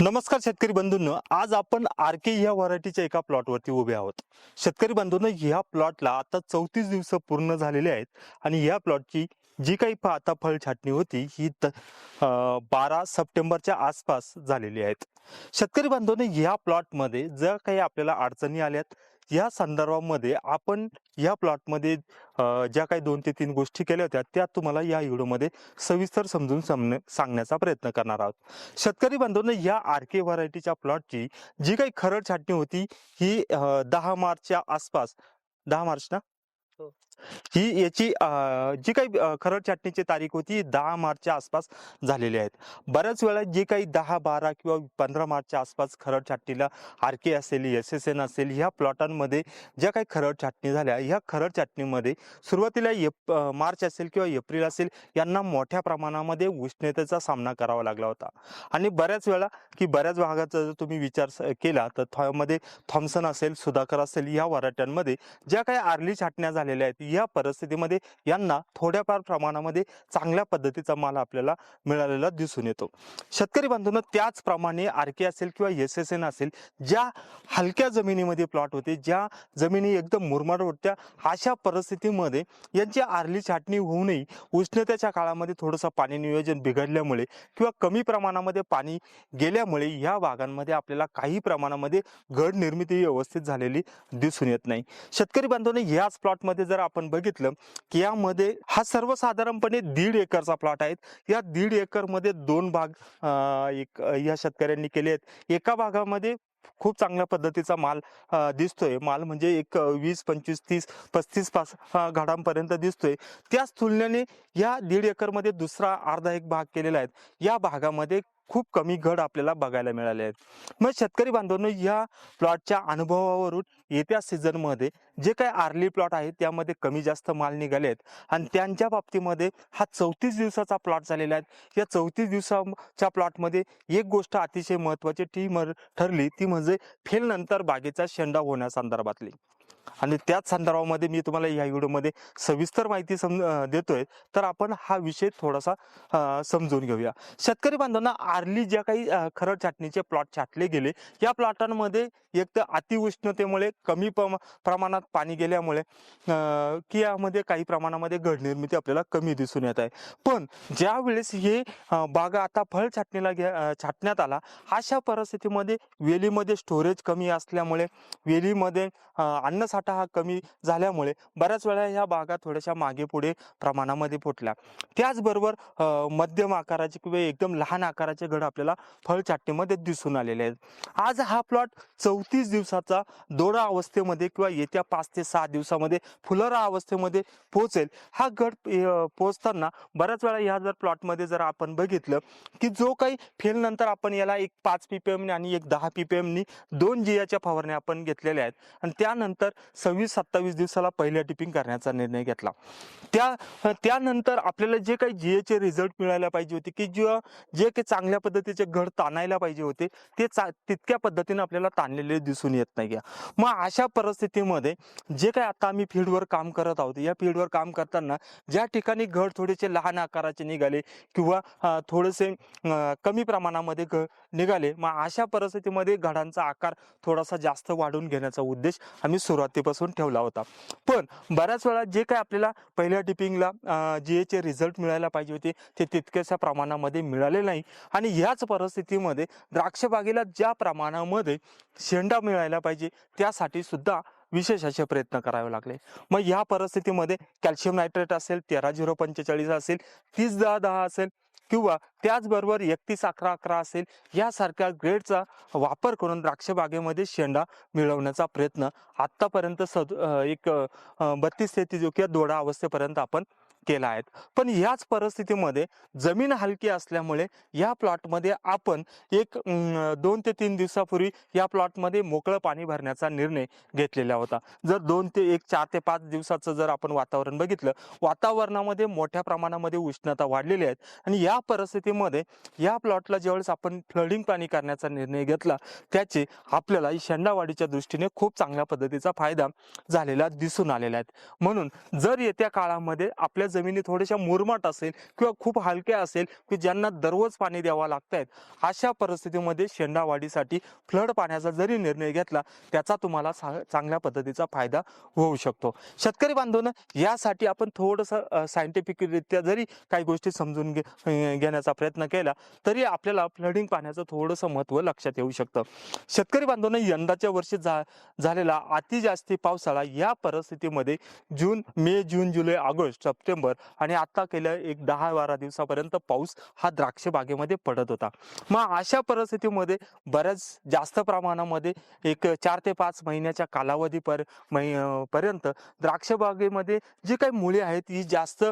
नमस्कार शेतकरी बंधूंनो आज आपण आर के ह्या व्हरायटीच्या एका प्लॉटवरती उभे आहोत. शेतकरी बंधूंनो ह्या प्लॉटला आता चौतीस दिवस पूर्ण झालेले आहेत आणि ह्या प्लॉटची जी काही पाहता आता फळ छाटणी होती ही बारा सप्टेंबरच्या आसपास झालेली आहेत. शेतकरी बांधवने ह्या प्लॉटमध्ये ज्या काही आपल्याला अडचणी आल्यात या संदर्भामध्ये आपण या प्लॉटमध्ये ज्या काही दोन ते तीन गोष्टी केल्या होत्या त्या तुम्हाला या व्हिडिओमध्ये सविस्तर समजून समने सांगण्याचा प्रयत्न करणार आहोत. शेतकरी बांधवांनो या आर के व्हरायटीच्या प्लॉटची जी काही खरड छाटणी होती ही दहा मार्चच्या आसपास दहा मार्च ना? हो. ही याची जी काही खरड छाटणीची तारीख होती दहा मार्चच्या आसपास झालेली आहेत बऱ्याच वेळा जे काही दहा बारा किंवा पंधरा मार्चच्या आसपास खरड छाटणीला आर के असेल एस एस एन असेल ह्या प्लॉटांमध्ये ज्या काही खरड छाटणी झाल्या ह्या खरड छाटणीमध्ये सुरुवातीला एप मार्च असेल किंवा एप्रिल असेल यांना मोठ्या प्रमाणामध्ये उष्णतेचा सामना करावा लागला होता. आणि बऱ्याच वेळा की बऱ्याच भागाचा जर तुम्ही विचार केला तर थॉमध्ये थॉम्सन असेल सुधाकर असेल या वराट्यांमध्ये ज्या काही आर्ली छाटण्या झालेल्या आहेत या परिस्थितीमध्ये यांना थोड्याफार प्रमाणामध्ये चांगल्या पद्धतीचा माल आपल्याला मिळालेला दिसून येतो. शेतकरी बांधवांनो त्याचप्रमाणे आर के असेल किंवा एस एस एन असेल ज्या हलक्या जमिनीमध्ये प्लॉट होते ज्या जमिनी एकदम मुरमाड होत्या अशा परिस्थितीमध्ये यांची आरली छाटणी होऊनही उष्णतेच्या काळामध्ये थोडंसं पाणी नियोजन बिघडल्यामुळे किंवा कमी प्रमाणामध्ये पाणी गेल्यामुळे ह्या भागांमध्ये आपल्याला काही प्रमाणामध्ये घड निर्मिती व्यवस्थित झालेली दिसून येत नाही. शेतकरी बांधवांनी ह्याच प्लॉटमध्ये जर आपण बघितलं की यामध्ये हा सर्वसाधारणपणे दीड एकरचा प्लॉट आहे. या दीड एकरमध्ये दोन भाग एक या शेतकऱ्यांनी केले आहेत. एका भागामध्ये खूप चांगल्या पद्धतीचा माल दिसतोय. माल म्हणजे एक वीस पंचवीस तीस पस्तीस पास घडांपर्यंत दिसतोय. त्याच तुलनेने या दीड एकरमध्ये दुसरा अर्धा एक भाग केलेला आहे. या भागामध्ये खूप कमी घड आपल्याला बघायला मिळाले आहेत. मग शेतकरी बांधवांनो या प्लॉटच्या अनुभवावरून येत्या सीझनमध्ये जे काही आर्ली प्लॉट आहेत त्यामध्ये कमी जास्त माल निघाले आहेत. आणि त्यांच्या बाबतीमध्ये हा चौतीस दिवसाचा प्लॉट झालेला आहे. या चौतीस दिवसाच्या प्लॉटमध्ये एक गोष्ट अतिशय महत्त्वाची ती मर ठरली ती म्हणजे फेल नंतर बागेचा शेंडा होण्यासंदर्भातली. आणि त्याच संदर्भामध्ये मी तुम्हाला या व्हिडिओमध्ये सविस्तर माहिती सम देतोय. तर आपण हा विषय थोडासा समजून घेऊया. शेतकरी बांधवांना आर्ली ज्या काही खरड छाटणीचे प्लॉट छाटले गेले या प्लॉटांमध्ये एक तर अतिउष्णतेमुळे कमी प्रमाणात पाणी गेल्यामुळे अं, की यामध्ये काही प्रमाणामध्ये घड निर्मिती आपल्याला कमी दिसून येत आहे. पण ज्या वेळेस हे बागा आता फळ छाटणीला घ्या छाटण्यात आला अशा परिस्थितीमध्ये वेलीमध्ये स्टोरेज कमी असल्यामुळे वेलीमध्ये अन्न साठा हा कमी झाल्यामुळे बऱ्याच वेळा ह्या बागा थोड्याशा मागे पुढे प्रमाणामध्ये फुटल्या. त्याचबरोबर मध्यम आकाराचे किंवा एकदम लहान आकाराचे घड आपल्याला फळचाट्टीमध्ये दिसून आलेले आहेत. आज हा प्लॉट चौतीस दिवसाचा दोडा अवस्थेमध्ये किंवा येत्या पाच ते सहा दिवसामध्ये फुलरा अवस्थेमध्ये पोहोचेल. हा गड पोहोचताना बऱ्याच वेळा ह्या जर प्लॉटमध्ये जर आपण बघितलं की जो काही फेल नंतर आपण याला एक पाच पीपीएमने आणि एक दहा पीपीएमनी दोन जियाच्या फवारण्या आपण घेतलेल्या आहेत. आणि त्यानंतर सव्वीस सत्तावीस दिवसाला पहिल्या टिपिंग करण्याचा निर्णय घेतला. त्या त्यानंतर आपल्याला जे काही जिएचे रिझल्ट मिळायला पाहिजे होते की जे जे काही चांगल्या पद्धतीचे घड ताणायला पाहिजे होते ते चा तितक्या पद्धतीने आपल्याला ताणलेले दिसून येत नाही मग अशा परिस्थितीमध्ये जे काही आता आम्ही फील्डवर काम करत आहोत या फील्डवर काम करताना ज्या ठिकाणी घड थोडेसे लहान आकाराचे निघाले किंवा थोडेसे कमी प्रमाणामध्ये घ निघाले. मग अशा परिस्थितीमध्ये घडांचा आकार थोडासा जास्त वाढवून घेण्याचा उद्देश आम्ही सुरुवातीपासून ठेवला होता. पण बऱ्याच वेळा जे काही आपल्याला पहिल्या टिपिंगला जी एचे रिझल्ट मिळायला पाहिजे होते ते तितक्याशा प्रमाणामध्ये मिळाले नाही. आणि ह्याच परिस्थितीमध्ये द्राक्षबागेला ज्या प्रमाणामध्ये शेंडा मिळायला पाहिजे त्यासाठी सुद्धा विशेष असे प्रयत्न करावे लागले. मग ह्या परिस्थितीमध्ये कॅल्शियम नायट्रेट असेल तेरा झिरो पंचेचाळीस असेल तीस दहा दहा असेल किंवा त्याचबरोबर एकतीस अकरा अकरा असेल यासारख्या ग्रेडचा वापर करून द्राक्ष बागेमध्ये शेंडा मिळवण्याचा प्रयत्न आत्तापर्यंत सद एक बत्तीस तेहतीस किंवा दोडा अवस्थेपर्यंत आपण केला आहे पण ह्याच परिस्थितीमध्ये जमीन हलकी असल्यामुळे या प्लॉटमध्ये आपण एक दोन ते तीन दिवसापूर्वी या प्लॉटमध्ये मोकळं पाणी भरण्याचा निर्णय घेतलेला होता. जर दोन ते एक चार ते पाच दिवसाचं जर आपण वातावरण बघितलं वातावरणामध्ये मोठ्या प्रमाणामध्ये उष्णता वाढलेली आहे आणि या परिस्थितीमध्ये या प्लॉटला ज्यावेळेस आपण फ्लडिंग पाणी करण्याचा निर्णय घेतला त्याचे आपल्याला शेंडावाडीच्या दृष्टीने खूप चांगल्या पद्धतीचा फायदा झालेला दिसून आलेला आहे. म्हणून जर येत्या काळामध्ये आपल्या जमिनी थोड्याशा मुरमाट असेल किंवा खूप हलक्या असेल की ज्यांना दररोज पाणी द्यावं लागत आहेत अशा परिस्थितीमध्ये शेंडा वाढीसाठी फ्लड पाण्याचा जरी निर्णय घेतला त्याचा तुम्हाला चांगल्या पद्धतीचा फायदा होऊ शकतो. शेतकरी बांधवनं यासाठी आपण थोडंसं सायंटिफिकरित्या जरी काही गोष्टी समजून घे घेण्याचा प्रयत्न केला तरी आपल्याला फ्लडिंग पाण्याचं थोडंसं महत्त्व लक्षात येऊ शकतं. शेतकरी बांधवांनो यंदाच्या वर्षी झा झालेला अति जास्ती पावसाळा या परिस्थितीमध्ये June May June July August September आणि आता केलं एक दहा बारा दिवसापर्यंत पाऊस हा द्राक्ष बागेमध्ये पडत होता. मग अशा परिस्थितीमध्ये बऱ्याच जास्त प्रमाणामध्ये एक चार ते पाच महिन्याच्या कालावधी पर मै पर्यंत द्राक्ष बागेमध्ये जी काही मुळे आहेत ही जास्त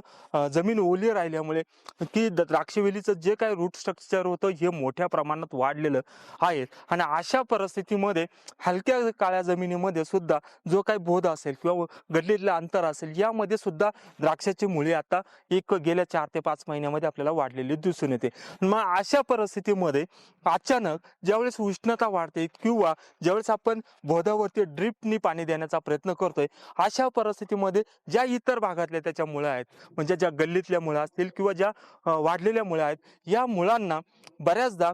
जमीन ओली राहिल्यामुळे की द्राक्षवेलीचं जे काही रूट स्ट्रक्चर होतं हे मोठ्या प्रमाणात वाढलेलं आहे. आणि अशा परिस्थितीमध्ये हलक्या काळ्या जमिनीमध्ये सुद्धा जो काही बोध असेल किंवा गडलेलं अंतर असेल यामध्ये सुद्धा द्राक्षाची मुळे आता एक गेल्या चार ते पाच महिन्यामध्ये आपल्याला वाढलेली दिसून येते. मग अशा परिस्थितीमध्ये अचानक ज्यावेळेस उष्णता वाढते किंवा ज्यावेळेस आपण बोधावरती ड्रिपनी पाणी देण्याचा प्रयत्न करतोय अशा परिस्थितीमध्ये ज्या इतर भागातल्या त्याच्या मुळ्या आहेत म्हणजे ज्या गल्लीतल्या मुळा असतील किंवा ज्या वाढलेल्या मुळ्या आहेत या मुळांना बऱ्याचदा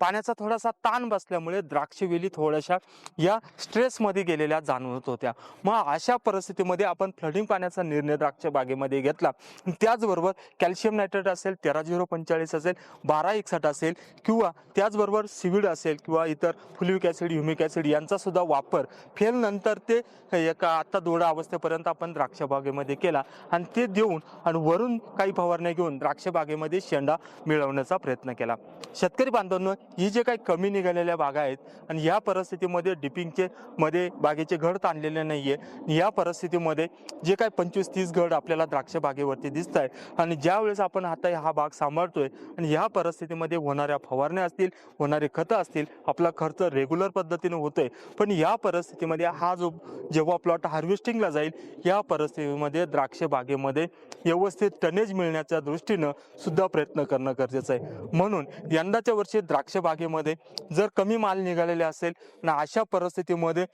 पाण्याचा थोडासा ताण बसल्यामुळे द्राक्षवेली थोड्याशा या स्ट्रेसमध्ये गेलेल्या जाणवत होत्या. मग अशा परिस्थितीमध्ये आपण फ्लडिंग पाण्याचा निर्णय द्राक्ष बागेमध्ये घेतला त्याचबरोबर कॅल्शियम नायट्रेट असेल तेरा झिरो पंचेचाळीस असेल बारा एकसठ असेल किंवा त्याचबरोबर सिविड असेल किंवा इतर फुलिक ॲसिड ह्युमिक ॲसिड यांचा सुद्धा वापर. फेल नंतर ते एका आता दोडा अवस्थेपर्यंत आपण द्राक्ष बागेमध्ये केला. आणि ते देऊन आणि वरून काही फवारण्या घेऊन द्राक्ष बागेमध्ये शेंडा मिळवण्याचा प्रयत्न केला. शेतकरी बांधवांनो ही जे काही कमी निघालेल्या बागा आहेत आणि या परिस्थितीमध्ये डिपिंगचे मध्ये बागेचे घड ताणलेले नाहीये. या परिस्थितीमध्ये जे काही पंचवीस तीस घड आपल्याला द्राक्ष बागेवरती दिसत आहे आणि ज्या वेळेस आपण आता हा भाग सांभाळतोय आणि ह्या परिस्थितीमध्ये होणाऱ्या फवारण्या असतील होणारे खतं असतील आपला खर्च रेग्युलर पद्धतीने होतोय. पण या परिस्थितीमध्ये हा जो जेव्हा प्लॉट हार्वेस्टिंगला जाईल या परिस्थितीमध्ये द्राक्ष बागेमध्ये व्यवस्थित टनेज मिळण्याच्या दृष्टीनं सुद्धा प्रयत्न करणं गरजेचं आहे. म्हणून यंदाच्या वर्षी द्राक्ष बागेमध्ये जर कमी माल निघालेले असेल अशा परिस्थितीमध्ये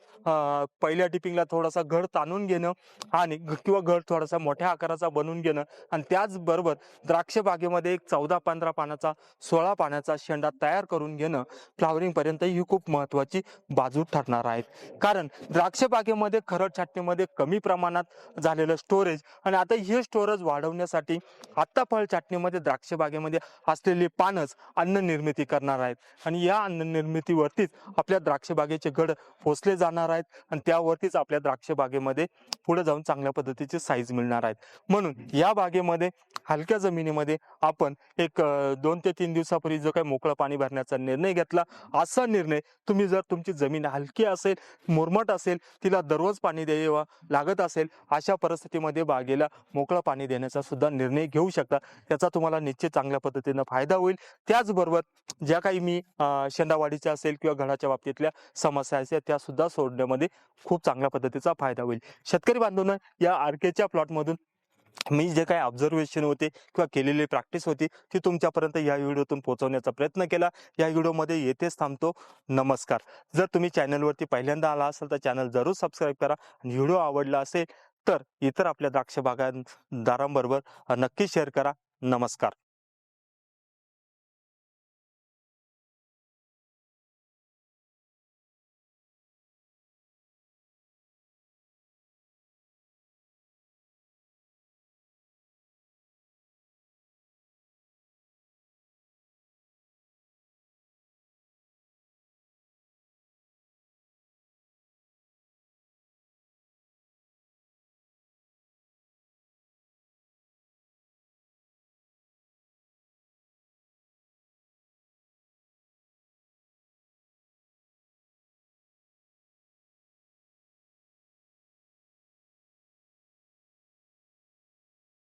पहिल्या टिपिंगला थोडासा घड ताणून घेणं आणि किंवा घड थोडासा मोठ्या आकाराचा बनवून घेणं आणि त्याचबरोबर द्राक्ष बागेमध्ये एक चौदा पंधरा पानाचा सोळा पाण्याचा शेंडा तयार करून घेणं फ्लावरिंग पर्यंत ही खूप महत्वाची बाजू ठरणार आहेत. कारण द्राक्ष बागेमध्ये खरड छाटणीमध्ये कमी प्रमाणात झालेलं स्टोरेज आणि आता हे स्टोरेज वाढवण्यासाठी आत्ता फळ छाटणीमध्ये द्राक्ष बागेमध्ये असलेली पानच अन्न निर्मिती करणार आहेत. आणि या अन्न निर्मितीवरतीच आपल्या द्राक्ष बागेचे घड पोचले जाणार आहेत आणि त्यावरतीच आपल्या द्राक्ष बागेमध्ये पुढे जाऊन चांगल्या पद्धतीचे साईज मिळणार आहेत. म्हणून या बागेमध्ये हलक्या जमिनीमध्ये आपण एक दोन ते तीन दिवसापूर्वी जो काही मोकळं पाणी भरण्याचा निर्णय घेतला असा निर्णय तुम्ही जर तुमची जमीन हलकी असेल मुरमट असेल तिला दररोज पाणी द्यावा लागत असेल अशा परिस्थितीमध्ये बागेला मोकळं पाणी देण्याचा सुद्धा निर्णय घेऊ शकता. त्याचा तुम्हाला निश्चित चांगल्या पद्धतीनं फायदा होईल. त्याचबरोबर ज्या काही मी शेंदावाडीच्या असेल किंवा घडाच्या बाबतीतल्या समस्या असेल त्या सुद्धा सोडण्यामध्ये खूप चांगल्या पद्धतीचा फायदा होईल. शेतकरी बांधवांनो या आरकेच्या प्लॉटमधून मी जे काही ऑब्झर्वेशन होते किंवा केलेली प्रॅक्टिस होती ती तुमच्यापर्यंत या व्हिडिओतून पोहोचवण्याचा प्रयत्न केला. या व्हिडिओमध्ये येथेच थांबतो. नमस्कार. जर तुम्ही चॅनलवरती पहिल्यांदा आला असाल तर चॅनल जरूर सबस्क्राईब करा आणि व्हिडिओ आवडला असेल तर इतर आपल्या द्राक्ष बागांदारांबरोबर नक्की शेअर करा. नमस्कार.